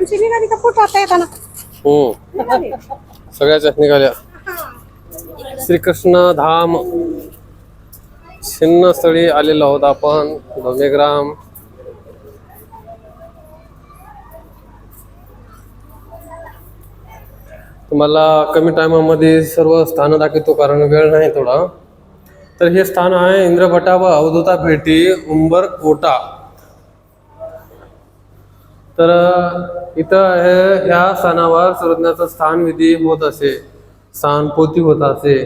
आमची निघाली का फोटो आता येताना? हम्म निघाली. सगळ्याच निघाल्या. श्रीकृष्ण धाम. छिन्नस्थळी आलेलो आहोत आपण. धोमेग्राम तुम्हाला कमी टायमामध्ये सर्व स्थानं दाखवतो कारण वेळ नाही थोडा. तर हे स्थान आहे इंद्रभटा व अवधूता भेटी उंबर कोटा तर इथं हे ह्या स्थानावर सर्वज्ञाचं स्थान विधी होत असे स्थान पोती होत असे.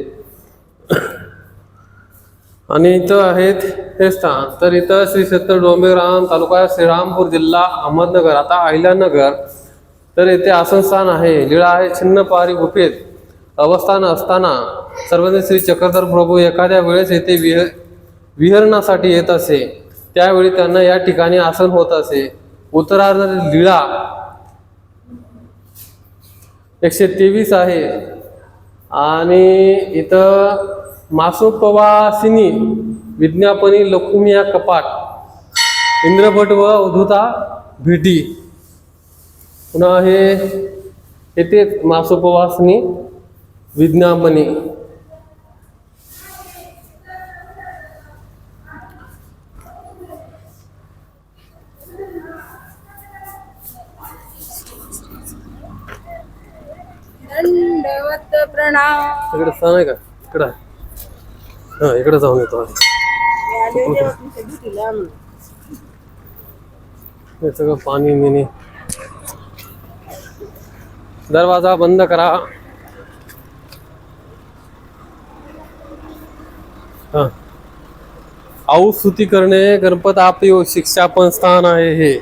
आणि इथं आहेत हे स्थान. तर इथं श्री क्षेत्र डोंबेग्राम तालुका श्रीरामपूर जिल्हा अहमदनगर आता अहिल्यानगर. तर येथे आसनस्थान आहे लीळा आहे छिन्नपारी गुफेत अवस्थान असताना सर्वज्ञ श्री चक्रधर प्रभू एखाद्या वेळेस येथे विह विहरणासाठी येत असे. त्यावेळी त्यांना या ठिकाणी आसन होत असे. उत्तरार्ध लीळा एकशे तेवीस आहे. आणि इथं मासोपवासिनी विज्ञापनी लकुमिया कपाट इंद्रभट व अवधूता भेटी. पुन्हा हे येथे मासोपवासिनी विज्ञापनी. इकडे स्थान आहे का? इकडं आहे. हा इकडे जाऊन येतो. आधी. हे सगळं पाणी मिनी दरवाजा बंद करा. हा. औस्तुती करणे गणपत आपली शिक्षापन स्थान आहे हे.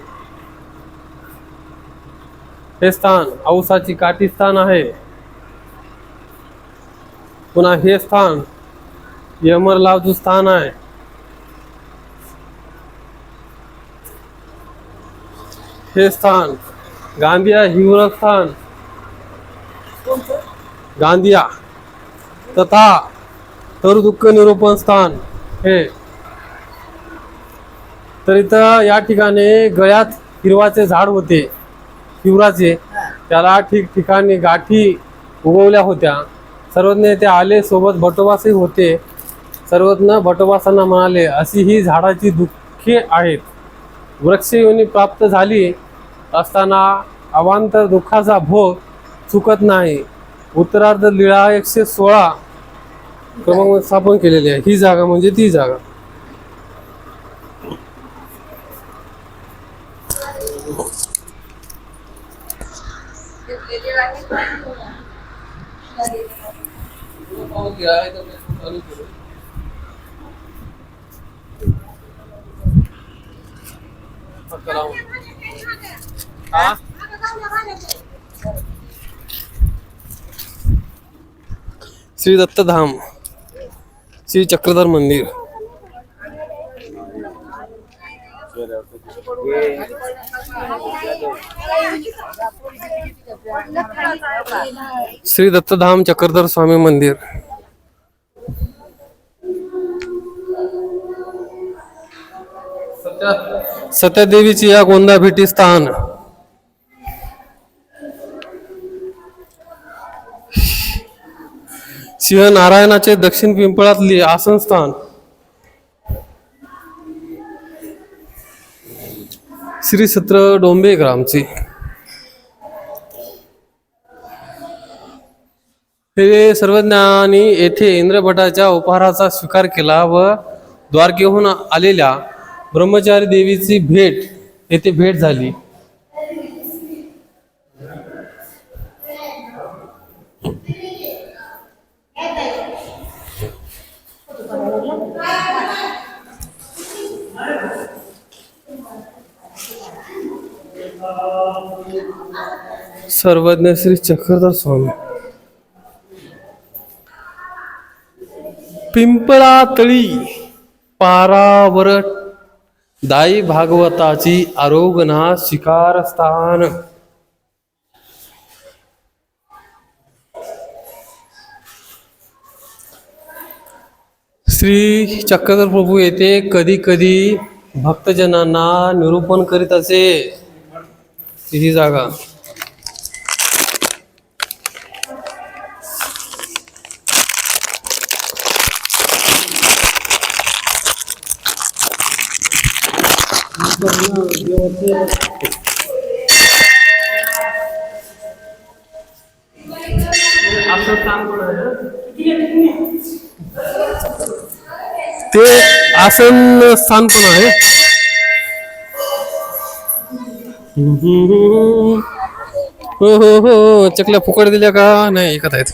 हे स्थान औसाची काठी स्थान आहे. पुन्हा हे स्थान यमरलावचं स्थान आहे. हे स्थान गांधिया हिवरक स्थान. गांधिया तथा तर दुःख निरूपण स्थान हे. तर इथं या ठिकाणी गळ्यात हिरवाचे झाड होते हिवराचे. त्याला ठिकठिकाणी गाठी उगवल्या होत्या. सर्वज्ञ ते आले सोबत भटोबासही होते. सर्वज्ञ भटोबासांना म्हणाले अशी ही झाडाची दुःखे आहेत. वृक्षयोनी प्राप्त झाली असताना अवांतर दुःखाचा भोग चुकत नाही. उत्तरार्ध लिळा एकशे सोळा क्रमांक स्थापन केलेली आहे. ही जागा म्हणजे ती जागा. श्री दत्तधाम श्री चक्रधर मंदिर। श्री दत्तधाम चक्रधर स्वामी मंदिर। सत्यादेवीची या गोंदा भेटी स्थान. शिवनारायणाचे दक्षिण दक्षिण पिंपळातली आसनस्थान श्री सत्र डोंबे ग्रामची. हे सर्वज्ञानी येथे इंद्रभटाच्या उपहाराचा स्वीकार केला व द्वारकेहून आलेल्या ब्रह्मचारी देवीची भेट येथे भेट झाली. सर्वज्ञ श्री चक्रधर स्वामी. पिंपळा तळी पारावर दाई भागवताची आरोगना शिकार स्थान श्री चक्रधर प्रभू येथे कधी कधी भक्तजनांना निरूपण करीत असे. ही जागा. ते आसन स्थान पण आहे. हो हो हो. चकल्या फुकट दिल्या का? नाही ऐकत आहेत.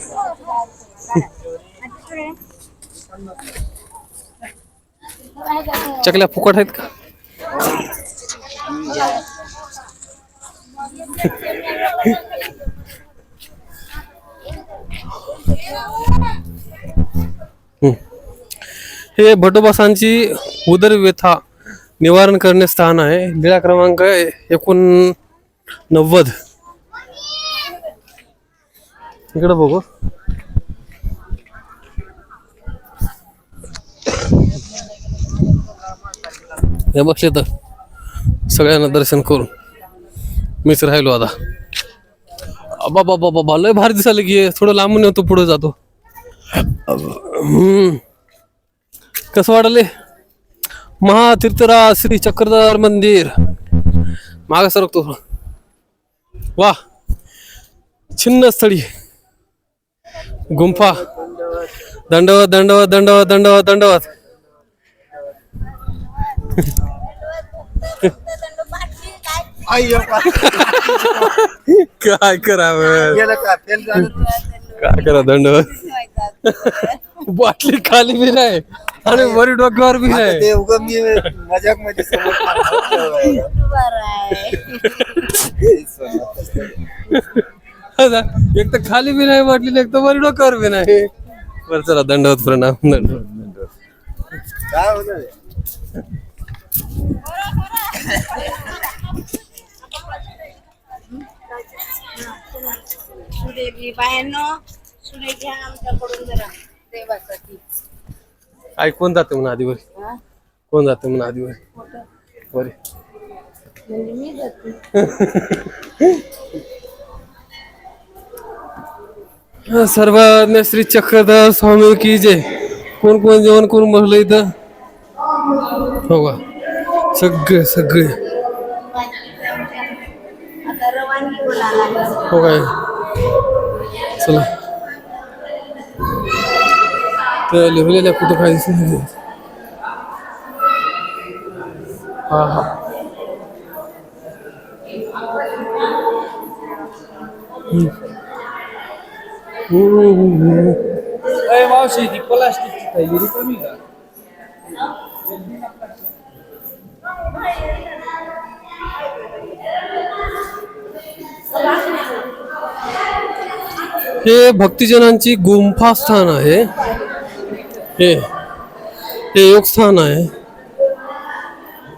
चकल्या फुकट आहेत का? हे भटोबासांची उदरव्यथा निवारण करणे स्थान आहे. निळा क्रमांक एकूण नव्वद इकडे बघू. हे बघले तर सगळ्यांना दर्शन करून मीच राहिलो आता. बाबा बाबा बा लय भारी दिसायला की थोडं लांबून येतो पुढे जातो. कसं वाटले महातीर्थराज श्री चक्रधर मंदिर. माग सरकतो वा. छिन्न स्थळी. गुंफा. दंडवत दंडवत दंडवत दंडवत दंडवत. काय करावं? काय करा दंडवत बाटली खाली बी नाही. आणि वरी डोक्यावर बी नाही. मी मजाकमध्ये एक तर खाली बी नाही बाटली एक तर वरी डोक्यावर बी नाही. बरं चला दंडवत प्रणाम दंडवत काय होत आई कोण जाते म्हणून आधीवर? कोण जाते म्हणून आधीवर? बरे. म्हणजे सर्वांना श्री चक्रधर स्वामी की जय. कोण कोण जेवण करून बसलं इथं? हो का? सगळे सगळे आता रवानगी बोलायला हो काय चला ते लिहिलेल्या कुठं काय दिसत नाही. हा हा हम्म. हम्म, हम्म. मावशी ती प्लास्टिकची थैली कमी का हे भक्तिजनांची गुंफा स्थान आहे. हे हे योगस्थान आहे.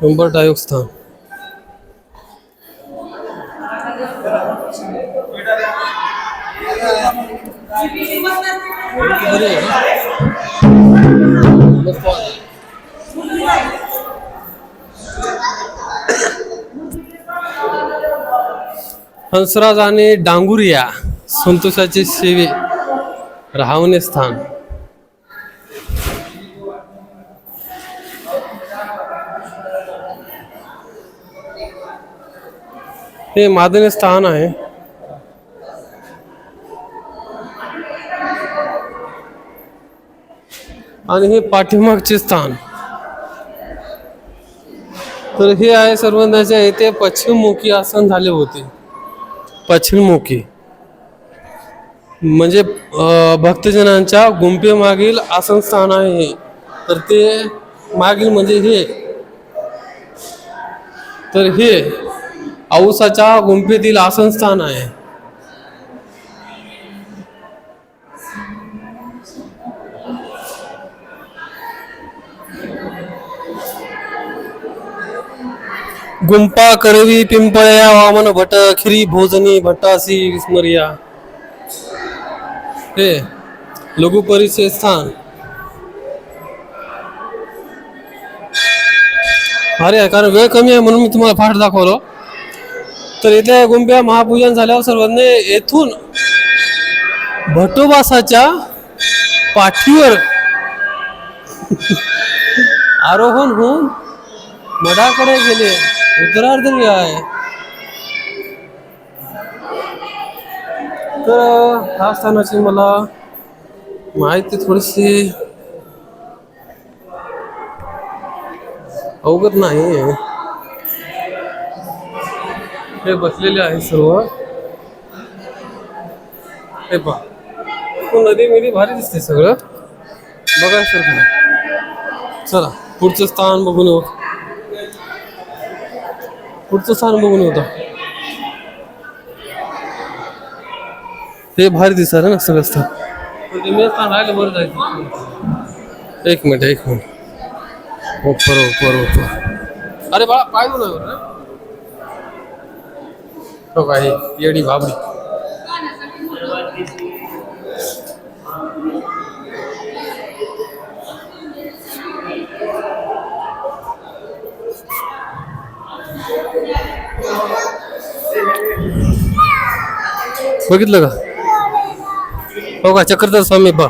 उंबरटा योगस्थान हंसराज आणि डांगुरिया. संतोषाचे सेवे राहवणे स्थान. हे मादने स्थान आहे. आणि हे पाठीमागचे स्थान. तर हे आहे सर्वज्ञाच्या येथे पश्चिममुखी आसन झाले होते. पश्चिममुखी. म्हणजे भक्तजनांच्या गुंफेमागील आसन स्थान आहे हे. तर ते मागील म्हणजे हे. तर हे औसाच्या गुंफेतील आसन स्थान आहे. गुंपा करवी पिंपळ्या वामन भट खिरी भोजनी भट्टासी विस्मरिया. हे लघु परिचय स्थान अरे कारण वेळ कमी आहे म्हणून मी तुम्हाला फाट दाखवलो. तर इथे गुंब्या महापूजन झाल्यावर सर्वांनी येथून भटोबासाच्या पाठीवर आरोहण होऊन मठाकडे गेले. उत्तरार्ध आहे. तर ह्या स्थानाची मला माहिती थोडीशी अवगत नाही हे बसलेले आहे सर्व. हे पहा. नदी मिदी भारी दिसते सगळं. बघा सर चला पुढचं स्थान बघून येऊ. पुढचं स्थान बघून येऊ हे भारी दिसणार ना सगळं स्थान ते राहिलं बरं जायचं एक मिनिट एक मिनिट. हो ओपर ओपर. अरे बाळा पाय धुऊ नका हो येडी बाबडी. बघितलं का? हो का? चक्रधर स्वामी बा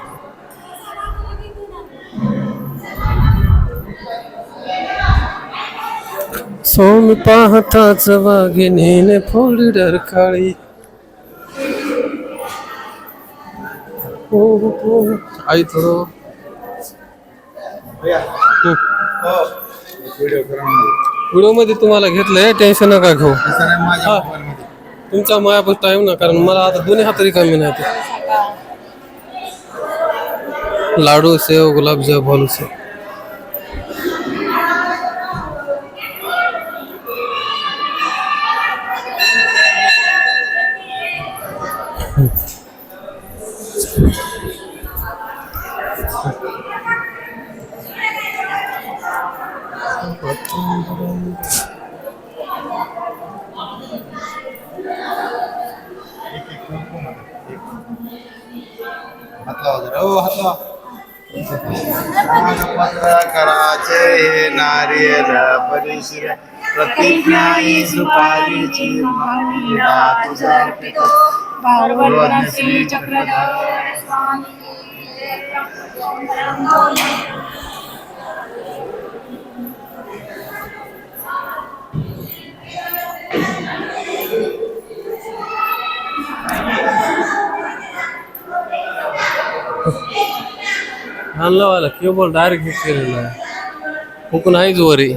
सोमी पाहताच वाघिणीने फोडी डरकाळी हो हो आई थोडं. व्हिडिओमध्ये तुम्हाला घेतलंय टेन्शन नका घेऊ. हा. तुमच्या मायापास टाइम ना कारण मला आता दोन्ही हात रिकामी नाही. लाडू सेव गुलाबजाम भालू सेव पत्रकाराचे नारियल परिश्र प्रतिज्ञाई सुपारीची मागणीला तुझा श्री चक्रधर डायरेक्ट हुकून आहेच वरी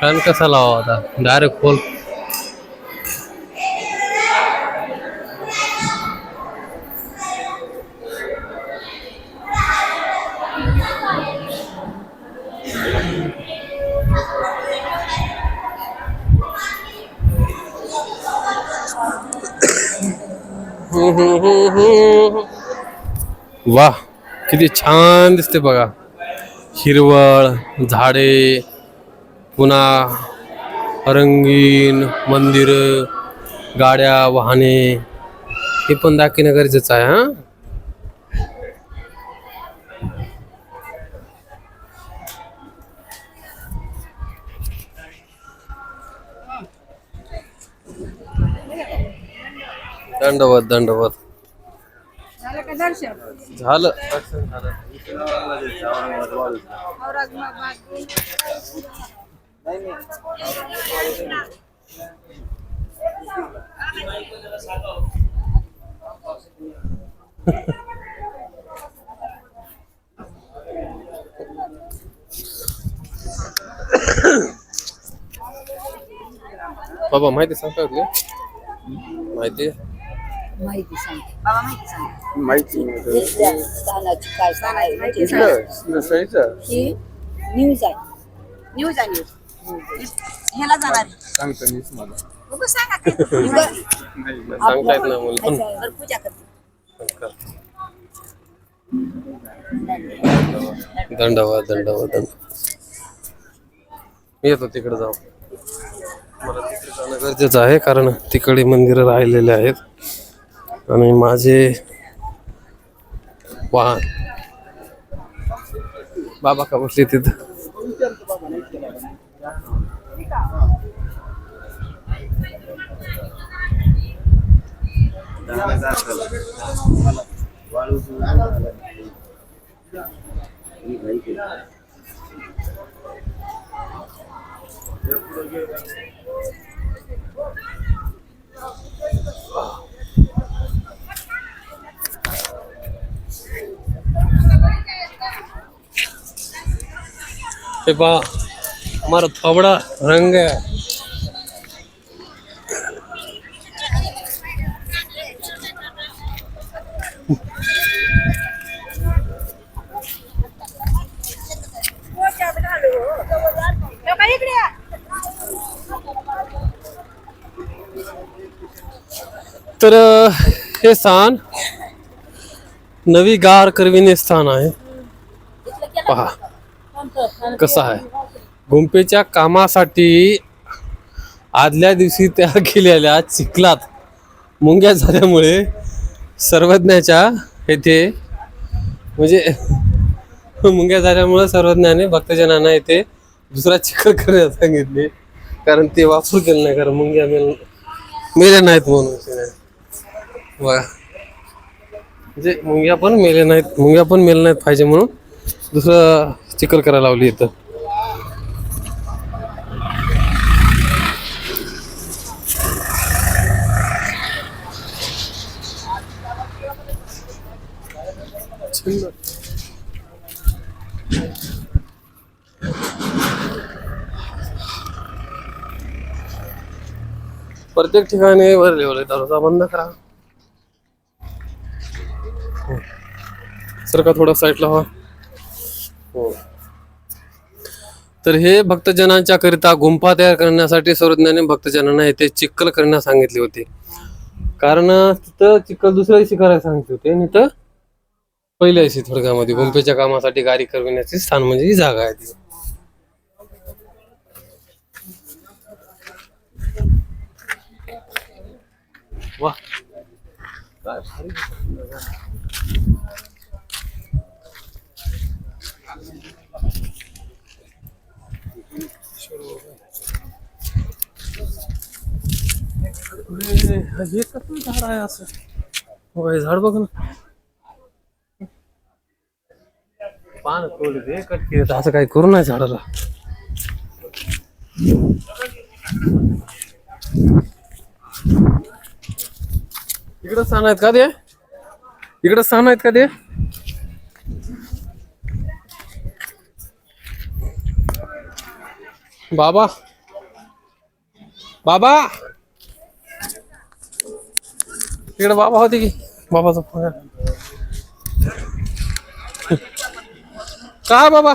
फॅन कसा लावा आता? डायरेक्ट खोल वाह किती छान दिसते बघा. हिरवळ झाडे पुन्हा रंगीन मंदिरं गाड्या वाहने हे पण दाखवणं गरजेचं आहे हां? दंडवत दंडवत. झालं. बाबा माहिती सांगता माहिती? माहिती बाबा माहिती सांग. माहिती स्थानाची काय माहिती ही न्यूज आहे. न्यूज आहे न्यूज. ह्याला जाणार आहे. सांगतो मीच मला. बघू सांगा काय. उगाच सांगता येत नाही मला. पण ह्याच्यावर पूजा करते. दंडवाद दंडवाद दंड मी येतो तिकडे जाऊ. मला तिकडे जाणं गरजेचं आहे कारण तिकडे मंदिरं राहिलेले आहेत. a e o Baba acabou de ter. Thank you. हे पहा हमारा थोबड़ा रंग है तर हे स्थान नवी गार करविणे स्थान आहे. पहा. कसं आहे? गुंपेच्या कामासाठी आदल्या दिवशी त्या केलेल्या चिखलात मुंग्या झाल्यामुळे सर्वज्ञाच्या येथे म्हणजे मुंग्या झाल्यामुळे सर्वज्ञाने भक्तजनांना येथे दुसरा चिखल करण्यास सांगितले. कारण ते वापरू केलं नाही कारण मुंग्या मेल मेल्या नाहीत म्हणून. बघा म्हणजे मुंग्या पण मेले नाहीत मुंग्या पण मेल नाहीत पाहिजे म्हणून दुसरं चिखल करायला लावली इथं. प्रत्येक ठिकाणी वर लिहिलंय दरवाजा बंद करा. हो. सर का थोडा साईडला लावा हो तर हे भक्तजनांच्या करिता गुंफा तयार करण्यासाठी सर्वज्ञाने भक्तजनांना येथे चिखल करण्यास सांगितले होते. कारण तिथं चिखल दुसऱ्या दिवशी करायला सांगितले होते. आणि तर पहिल्या दिवशी थोडक्यामध्ये गुंफेच्या कामासाठी गाडी करविण्याचे स्थान म्हणजे ही जागा आहे ती. वा. काय हे कसलं झाड आहे असं. हो झाड बघ ना पान तोडले दे कट केलं. असं काही करू नाही झाडाला. इकडं स्थान आहेत का ते? इकडं स्थान आहेत का ते? बाबा. बाबा. तिकडे बाबा होते की? बाबाचा फोन काय बाबा?